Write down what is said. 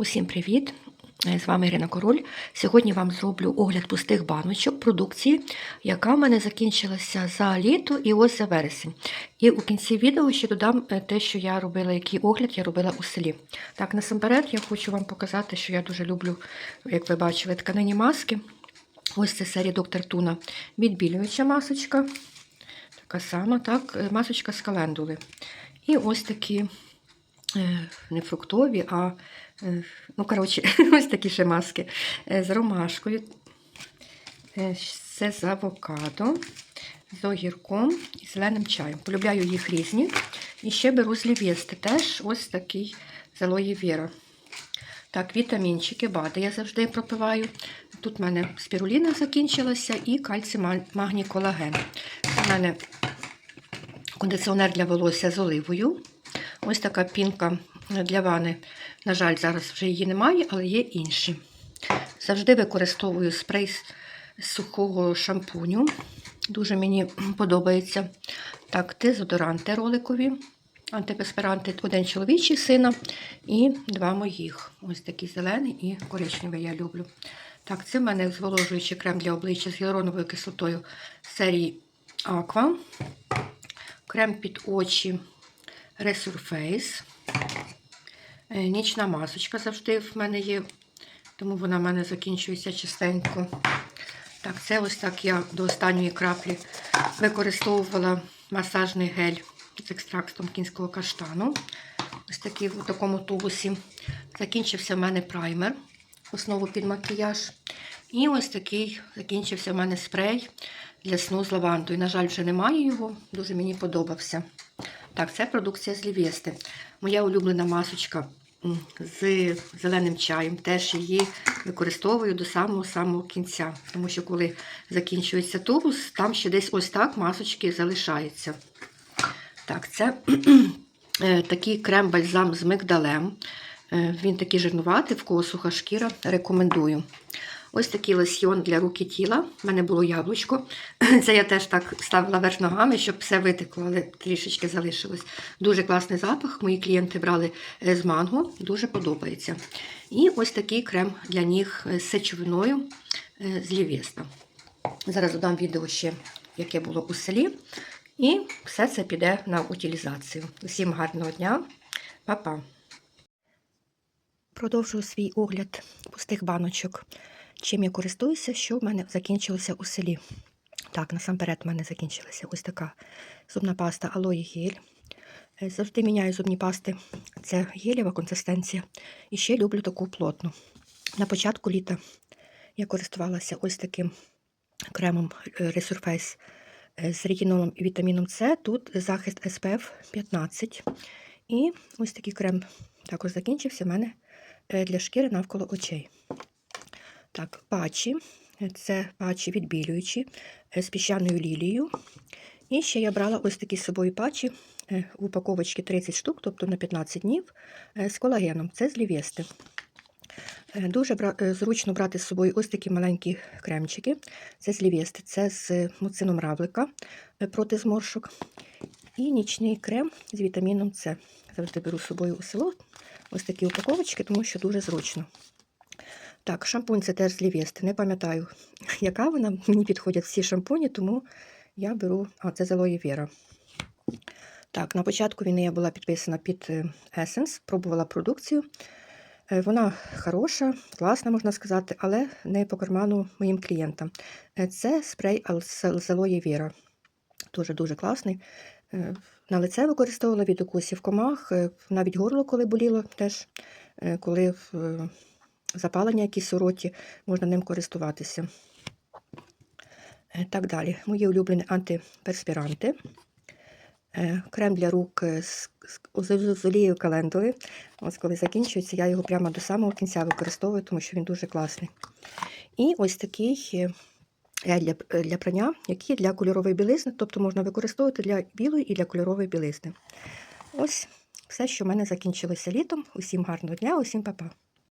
Усім привіт! Е, З вами Ірина Король. Сьогодні вам зроблю огляд пустих баночок продукції, яка в мене закінчилася за літо і ось за вересень. І у кінці відео ще додам е, те, що я робила, який огляд я робила у селі. Так, насамперед я хочу вам показати, що я дуже люблю, як ви бачили, тканині маски. Ось це серія Доктор Туна відбілююча масочка. Така сама, так, е, масочка з календули. І ось такі не фруктові, а е, ну, коротше, ось такі ще маски е, з ромашкою. Е, Це з авокадо, з огірком і зеленим чаєм. Полюбляю їх різні. І ще беру з лівєсти. Теж ось такий алої віра. Так, вітамінчики, бади я завжди пропиваю. Тут в мене спіруліна закінчилася і кальцій, магній, колаген. У мене кондиціонер для волосся з оливою. Ось така пінка для вани. На жаль, зараз вже її немає, але є інші. Завжди використовую спрей з сухого шампуню. Дуже мені подобається. Так, дезодоранти роликові, антиперспиранти, один чоловічий сина і два моїх. Ось такий зелений і коричневий я люблю. Так, це в мене зволожуючий крем для обличчя з гіалуроновою кислотою серії Aqua. Крем під очі Resurface. Е, Нічна масочка завжди в мене є, тому вона в мене закінчується частенько. Так, це ось так я до останньої краплі використовувала масажний гель з екстрактом кінського каштану. Ось такий в такому тубусі. Закінчився в мене праймер, основу під макіяж. І ось такий закінчився в мене спрей для сну з лавандою. На жаль, вже немає його, дуже мені подобався. Так, це продукція з Лівєсти. Моя улюблена масочка з зеленим чаєм. Теж її використовую до самого-самого кінця. Тому що, коли закінчується тубус, там ще десь ось так масочки залишаються. Так, це е, такий крем-бальзам з мигдалем. Е, Він такий жирнуватий, в кого суха шкіра, рекомендую. Ось такий лосьйон для рук і тіла. У мене було яблучко. Це я теж так ставила верх ногами, щоб все витекло, але трішечки залишилось. Дуже класний запах. Мої клієнти брали е, з манго, дуже подобається. І ось такий крем для ніг з сечовиною е, з Лівєста. Зараз додам відео ще, яке було у селі. І все це піде на утилізацію. Усім гарного дня, Па-па! Продовжую свій огляд пустих баночок. Чим я користуюся, що в мене закінчилося у селі. Так, насамперед в мене закінчилася ось така зубна паста Алої Гель. Е, Завжди міняю зубні пасти. Це гелєва консистенція. І ще люблю таку плотну. На початку літа я користувалася ось таким кремом е, Resurface е, з ретинолом і вітаміном С. Тут захист SPF 15. І ось такий крем також закінчився в мене для шкіри навколо очей. Так, патчі. Це патчі відбілюючі з піщаною лілією. І ще я брала ось такі з собою патчі в упаковочці 30 штук, тобто на 15 днів, з колагеном. Це з лівєсти. Дуже зручно брати з собою ось такі маленькі кремчики. Це з лівєсти, це з муцином равлика проти зморшок. І нічний крем з вітаміном С. Завжди беру з собою у село ось такі упаковочки, тому що дуже зручно. Так, шампунь це теж з. Не пам'ятаю, яка вона. Мені підходять всі шампуні, тому я беру, а це Зелої Віра. Так, на початку війни я була підписана під Essence, пробувала продукцію. Вона хороша, класна, можна сказати, але не по карману моїм клієнтам. Це спрей Зелої Віра. Дуже-дуже класний. На лице використовувала від укусів комах, навіть горло, коли боліло, теж коли запалення якісь у роті, можна ним користуватися. Так далі. Мої улюблені антиперспіранти. Крем для рук з, з, олією календули. Ось коли закінчується, я його прямо до самого кінця використовую, тому що він дуже класний. І ось такий для, для прання, який для кольорової білизни, тобто можна використовувати для білої і для кольорової білизни. Ось все, що в мене закінчилося літом. Усім гарного дня, усім па-па.